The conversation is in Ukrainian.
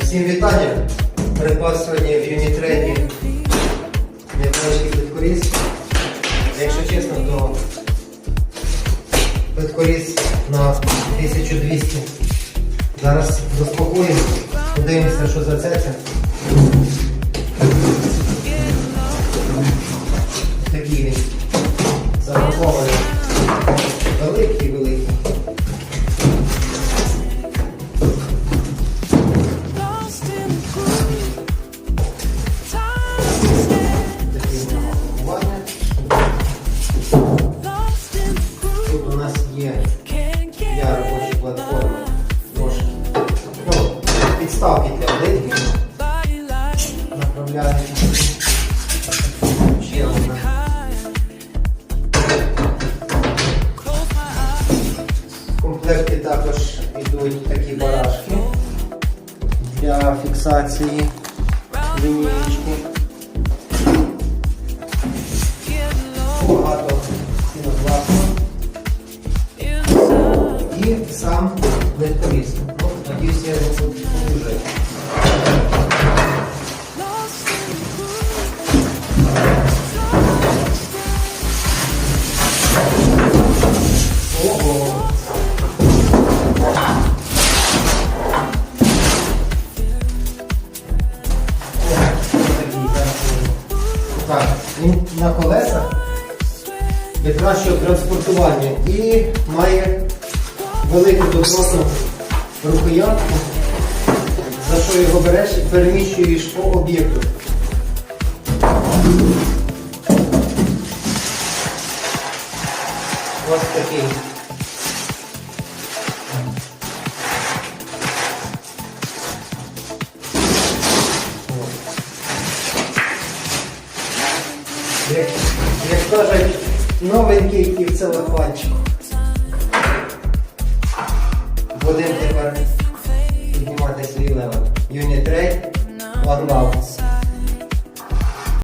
Всім вітання. Придбав сьогодні в Юнітрейді невеличкий підкоріз. Якщо чесно, то Петкоріс на 1200. Зараз заспокоїмо, подивимося, що за це. Підставки для light. направляють. Ще eyes. В комплекті також йдуть такі барашки для фіксації лінієчки. Багато пінопласту і сам легковіс. Ну, надіюсь, я Так, він на колесах для кращого транспортування і має велику добротну рукоятку, за що його береш і переміщуєш по об'єкту. Ось такий. Як, як кажуть, новенький і в целофанчику. Будемо тепер піднімати свій левел. Trade, One Love.